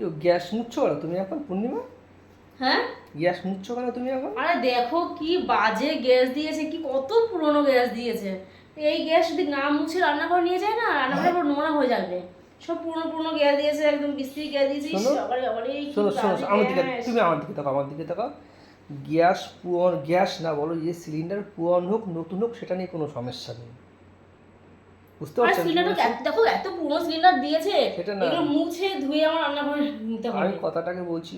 কেউ গ্যাস মুচ্ছ কেন তুমি এখন পূর্ণিমা? হ্যাঁ? গ্যাস মুচ্ছ কেন তুমি এখন? আরে দেখো কি বাজে গ্যাস দিয়েছে কি কত পুরনো গ্যাস দিয়েছে। এই গ্যাস যদি না মুছে রান্নাঘর নিয়ে যায় না রান্নাঘরে পুরো নোংরা হয়ে যাবে। সব পুরনো পুরনো গ্যাস দিয়েছে একদম বিস্ত্রি গ্যাস দিয়েছে। কি শোনো শোনো আমার দিকে তুমি আমার দিকে তাকাও আমার দিকে তাকাও। গ্যাস পুরন গ্যাস না বলো যে সিলিন্ডার পুরন হোক নতুন হোক সেটা নিয়ে কোনো সমস্যা নেই। বুঝতে সিলিন্ডার দেখো এত পুরনো সিলিন্ডার দিয়েছে। এগুলো মুছে ধুয়ে আমার রান্নাঘরে নিতে হবে। আমি কথাটাকে বলছি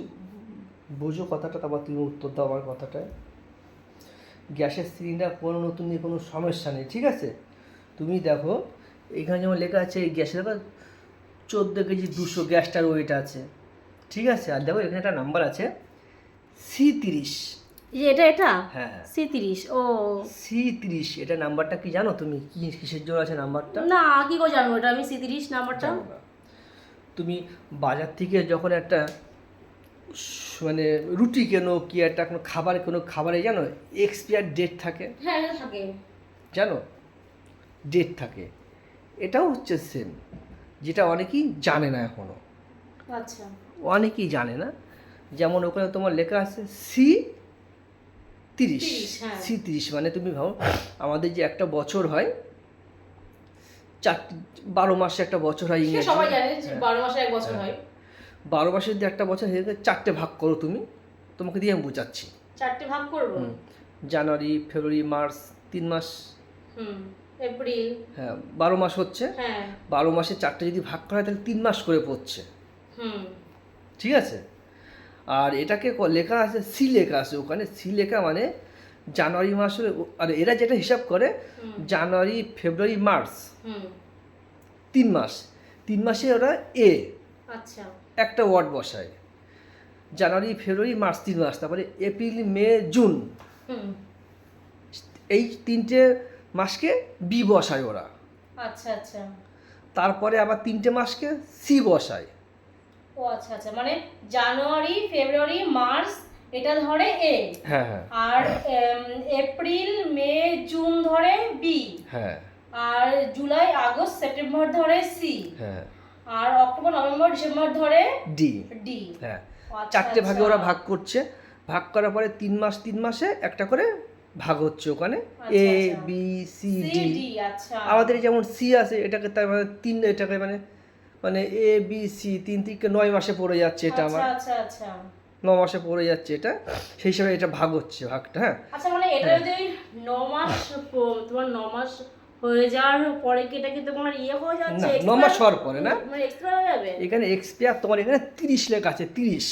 বুঝো কথাটা তারপর তুমি উত্তর দাও আমার কথাটায়। গ্যাসের সিলিন্ডার পুরনো নতুন নিয়ে কোনো সমস্যা নেই ঠিক আছে? তুমি দেখো এখানে যেমন লেখা আছে এই গ্যাসের দেখো চোদ্দ কেজি দুশো গ্যাসটার ওয়েট আছে ঠিক আছে? আর দেখো এখানে একটা নাম্বার আছে সি তিরিশ। যে এটা এটা? হ্যাঁ হ্যাঁ। সি তিরিশ ও। সি তিরিশ এটা নাম্বারটা কি জানো তুমি? কি কিসের জন্য আছে নাম্বারটা? না কি করে জানব এটা আমি সি তিরিশ নাম্বারটা। তুমি বাজার থেকে যখন একটা মানে রুটি কেন কি একটা কোনো খাবার কোনো খাবারে জানো এক্সপায়ার ডেট থাকে? হ্যাঁ থাকে। জানো? ডেট থাকে। এটাও হচ্ছে সেম যেটা অনেকেই জানে না এখনও আচ্ছা। অনেকেই জানে না। যেমন ওখানে তোমার লেখা আছে সি তিরিশ 30, হ্যাঁ। মানে তুমি ভাবো আমাদের যে একটা বছর হয় চারটি বারো মাসে একটা বছর হয় ইংরেজি। সবাই জানে হ্যাঁ। বারো মাসে এক বছর হয়। বারো মাসের যে একটা বছর হয়ে চারটে ভাগ করো তুমি তোমাকে দিয়ে আমি বোঝাচ্ছি। চারটে ভাগ করব? জানুয়ারি ফেব্রুয়ারি মার্চ তিন মাস। এপ্রিল। হ্যাঁ বারো মাস হচ্ছে। বারো মাসে চারটে যদি ভাগ করা হয় তাহলে তিন মাস করে পড়ছে। ঠিক আছে? আর এটাকে লেখা আছে সি লেখা আছে ওখানে। সি লেখা মানে জানুয়ারি মাসে আর এরা যেটা হিসাব করে জানুয়ারি ফেব্রুয়ারি মার্চ। তিন মাস। তিন মাসে ওরা এ আচ্ছা। একটা ওয়ার্ড বসায়। জানুয়ারি ফেব্রুয়ারি মার্চ তিন মাস তারপরে এপ্রিল মে জুন। এই তিনটে মাসকে বি বসায় ওরা। আচ্ছা আচ্ছা। তারপরে আবার তিনটে মাসকে সি বসায়। ও আচ্ছা আচ্ছা মানে জানুয়ারি ফেব্রুয়ারি মার্চ এটা ধরে এ। হ্যাঁ হ্যাঁ। আর এপ্রিল মে জুন ধরে বি। হ্যাঁ। আর জুলাই আগস্ট সেপ্টেম্বর ধরে সি। আর অক্টোবর নভেম্বর ডিসেম্বর ধরে ডি। ডি। হ্যাঁ। আচ্ছা, চারটে ভাগে আচ্ছা। ওরা ভাগ করছে। ভাগ করার পরে তিন মাস তিন মাসে একটা করে ভাগ হচ্ছে ওখানে। আচ্ছা, A. B C D. D আচ্ছা। আমাদের যেমন সি আছে এটাকে তার মানে তিন এটাকে মানে মানে এ বি সি তিন থেকে নয় মাসে পড়ে যাচ্ছে এটা আমার। আচ্ছা আচ্ছা। আচ্ছা ন মাসে পড়ে যাচ্ছে এটা। সেই হিসাবে এটা ভাগ হচ্ছে ভাগটা হ্যাঁ? আচ্ছা মানে এটা যদি ন মাস তোমার ন মাস হয়ে যাওয়ার পরে কি এটা কি তোমার ইয়ে হয়ে যাচ্ছে? না, মাস হওয়ার পরে না? মানে এক্সট্রা হয়ে যাবে? এখানে এক্সপিয়ার তোমার এখানে তিরিশ লেখা আছে তিরিশ।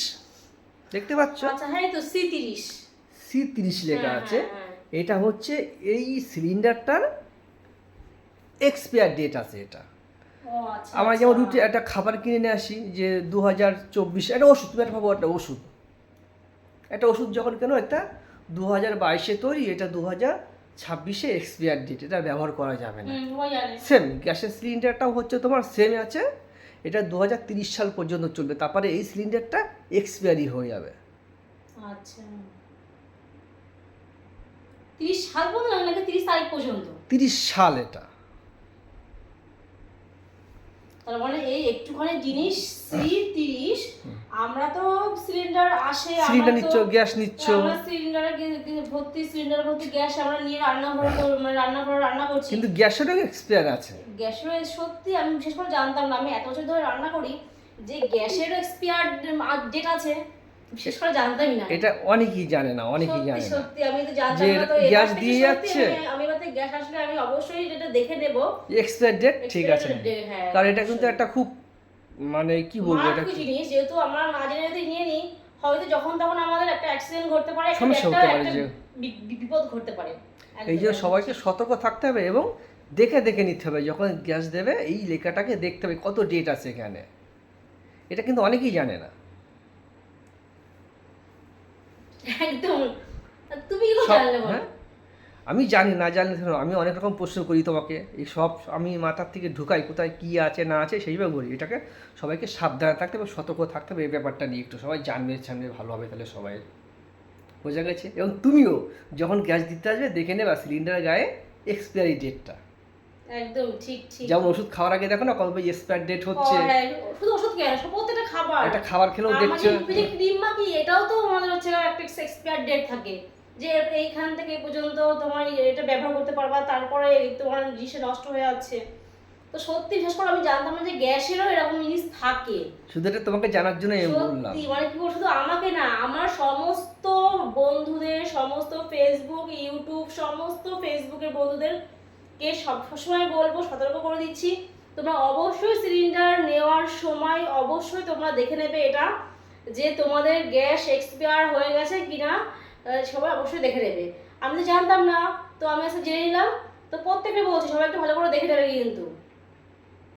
দেখতে পাচ্ছ? আচ্ছা হ্যাঁ তো সি তিরিশ। সি তিরিশ লেখা হ্যাঁ, আছে। হ্যাঁ, এটা হচ্ছে এই সিলিন্ডারটার এক্সপায়ার ডেট আছে এটা। আচ্ছা আমরা যেমন আচ্ছা। রুটি একটা খাবার কিনে নিয়ে আসি যে দু হাজার চব্বিশ একটা ওষুধ তুমি একটা ভাবো একটা ওষুধ। একটা ওষুধ যখন কেন একটা দু হাজার বাইশে তৈরি এটা দু হাজার ছাব্বিশে এক্সপায়ার ডেট এটা ব্যবহার করা যাবে না। সেম গ্যাসের সিলিন্ডারটাও হচ্ছে তোমার সেম আছে এটা দু হাজার তিরিশ সাল পর্যন্ত চলবে তারপরে এই সিলিন্ডারটা এক্সপায়ারি হয়ে যাবে। আচ্ছা। তিরিশ সাল পর্যন্ত? তিরিশ সাল এটা। তার মানে এই একটুখানি জিনিস সি তিরিশ আমরা তো সিলিন্ডার আসে সিলিন্ডার নিচ্ছ গ্যাস নিচ্ছ। আমরা সিলিন্ডারে ভর্তি সিলিন্ডার ভর্তি গ্যাস আমরা নিয়ে রান্নাঘরে মানে রান্নাঘরে রান্না করছি। কিন্তু গ্যাসেরও এক্সপায়ার আছে। গ্যাসের সত্যি আমি বিশেষ করে জানতাম না আমি এত বছর ধরে রান্না করি যে গ্যাসের এক্সপায়ার ডেট আছে বিশেষ করে জানতামই না। এটা অনেকেই জানে না অনেকেই জানে সত্যি আমি তো জানতাম না তো গ্যাস দিয়ে যাচ্ছে। গ্যাস আসলে আমি অবশ্যই এটা দেখে নেব। এক্সপায়ার ডেট ঠিক আছে। হ্যাঁ, কারণ এটা কিন্তু একটা খুব মানে কি বলব এটা মারাত্মক জিনিস যেহেতু আমরা না জেনে যদি নিয়ে নিই হয়তো যখন তখন আমাদের একটা অ্যাক্সিডেন্ট ঘটতে পারে সমস্যা হতে পারে যে- বিপদ ঘটতে পারে। এই জন্য সবাইকে সতর্ক থাকতে হবে এবং দেখে দেখে নিতে হবে যখন গ্যাস দেবে এই লেখাটাকে দেখতে হবে কত ডেট আছে এখানে। এটা কিন্তু অনেকেই জানে না। একদম। তুমি কি জানলে বলো? আমি জানি না জানলে শোনো, আমি অনেক রকম প্রশ্ন করি তোমাকে। এই সব আমি মাথার থেকে ঢুকাই কোথায় কি আছে না আছে সেইভাবে বলি। এটাকে সবাইকে সাবধানে থাকতে হবে সতর্ক থাকতে হবে এই ব্যাপারটা নিয়ে একটু সবাই জানবে জানবে ভালো হবে তাহলে সবাই। বোঝা গেছে? এবং তুমিও যখন গ্যাস দিতে আসবে দেখে নেবা সিলিন্ডারের গায়ে এক্সপায়ারি ডেটটা একদম ঠিক ঠিক। যেমন ওষুধ খাওয়ার আগে দেখো না কত এক্সপায়ার ডেট হচ্ছে। হ্যাঁ, শুধু ওষুধ কেন প্রত্যেকটা খাবার। একটা খাবার খেলেও আমাদের দেখছ। যে ক্রিম মাখি এটাও তো আমাদের হচ্ছে একটা এক্সপায়ার ডেট থাকে। যে এইখান থেকে পর্যন্ত তোমার এটা ব্যবহার করতে পারবা তারপরে তোমার জিনিসে নষ্ট হয়ে যাচ্ছে। তো সত্যি বিশেষ করে আমি জানতাম না যে গ্যাসেরও এরকম জিনিস থাকে। শুধু এটা তোমাকে জানার জন্য বললাম। সত্যি মানে কি শুধু আমাকে না আমার সমস্ত বন্ধুদের সমস্ত ফেসবুক ইউটিউব সমস্ত ফেসবুকের বন্ধুদের কে সব সময় বলব সতর্ক করে দিচ্ছি তোমরা অবশ্যই সিলিন্ডার নেওয়ার সময় অবশ্যই তোমরা দেখে নেবে এটা যে তোমাদের গ্যাস এক্সপায়ার হয়ে গেছে কিনা। সবাই অবশ্যই দেখে নেবে। আমি তো জানতাম না, তো আমি আজকে জেনে নিলাম, তো প্রত্যেকে বলছি, সবাই একটু ভালো করে দেখে নেবে কিন্তু।